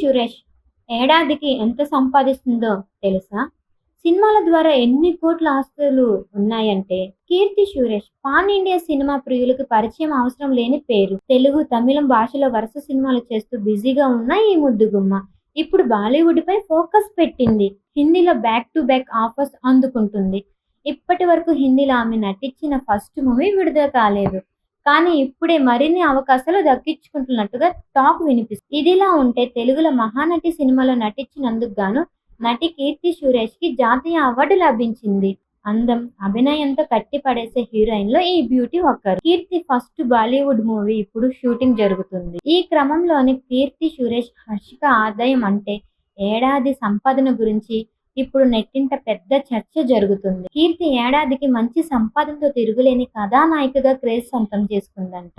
సురేష్ ఏడాదికి ఎంత సంపాదిస్తుందో తెలుసా? సినిమాల ద్వారా ఎన్ని కోట్ల ఆస్తులు ఉన్నాయంటే Keerthy Suresh pan India cinema ప్రియులకు పరిచయం అవసరం లేని పేరు. తెలుగు తమిళం భాషలో వరుస సినిమాలు చేస్తూ బిజీగా ఉన్న ఈ ముద్దుగుమ్మ ఇప్పుడు బాలీవుడ్ పై ఫోకస్ పెట్టింది. హిందీలో బ్యాక్ టు బ్యాక్ ఆఫర్స్ అందుకుంటుంది. ఇప్పటి వరకు హిందీలో ఆమె నటించిన ఫస్ట్ మూవీ విడుదల కాలేదు. కానీ ఇప్పుడే మరిన్ని అవకాశాలు దక్కించుకుంటున్నట్టుగా టాక్ వినిపిస్తుంది. ఇదిలా ఉంటే తెలుగులో మహానటి సినిమాలో నటించినందుకు గాను నటి కీర్తి సురేష్కి జాతీయ అవార్డు లభించింది. అందం అభినయంతో కట్టి పడేసే హీరోయిన్లో ఈ బ్యూటీ ఒక్కరు. కీర్తి ఫస్ట్ బాలీవుడ్ మూవీ ఇప్పుడు షూటింగ్ జరుగుతుంది. ఈ క్రమంలోని కీర్తి సురేష్ హర్షిక ఆదాయం అంటే ఏడాది సంపాదన గురించి ఇప్పుడు నెట్టింట పెద్ద చర్చ జరుగుతుంది. కీర్తి ఏడాదికి మంచి సంపాదనతో తిరుగులేని కథానాయికగా క్రేజ్ సొంతం చేసుకుందంట.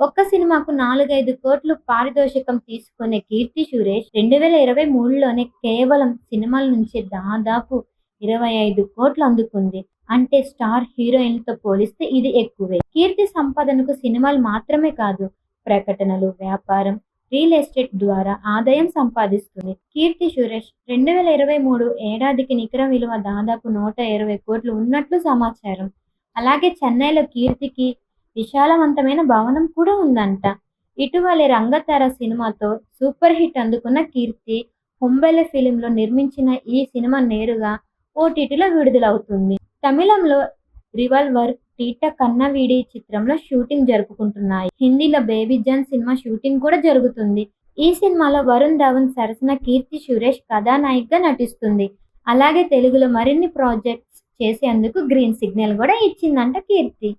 ఒక్క సినిమాకు నాలుగైదు కోట్లు పారితోషికం తీసుకునే కీర్తి సురేష్ రెండు వేల ఇరవై మూడులోనే కేవలం సినిమాల నుంచి దాదాపు ఇరవై ఐదు కోట్లు అందుకుంది. అంటే స్టార్ హీరోయిన్తో పోలిస్తే ఇది ఎక్కువే. కీర్తి సంపాదనకు సినిమాలు మాత్రమే కాదు ప్రకటనలు వ్యాపారం రియల్ ఎస్టేట్ ద్వారా ఆదాయం సంపాదిస్తుంది. కీర్తి సురేష్ రెండు వేల ఇరవై మూడు ఏడాదికి నికర విలువ దాదాపు నూట ఇరవై కోట్లు ఉన్నట్లు సమాచారం. అలాగే చెన్నైలో కీర్తికి విశాలవంతమైన భవనం కూడా ఉందంట. ఇటీవలి రంగతార సినిమాతో సూపర్ హిట్ అందుకున్న కీర్తి హుంబెల ఫిలింలో నిర్మించిన ఈ సినిమా నేరుగా ఓటీటీలో విడుదలవుతుంది. తమిళంలో రివాల్వర్ టీట కన్నవీడి చిత్రంలో షూటింగ్ జరుపుకుంటున్నాయి. హిందీలో బేబీ జాన్ సినిమా షూటింగ్ కూడా జరుగుతుంది. ఈ సినిమాలో వరుణ్ ధవన్ సరసన కీర్తి సురేష్ కథానాయికగా నటిస్తుంది. అలాగే తెలుగులో మరిన్ని ప్రాజెక్ట్స్ చేసేందుకు గ్రీన్ సిగ్నల్ కూడా ఇచ్చిందంట కీర్తి.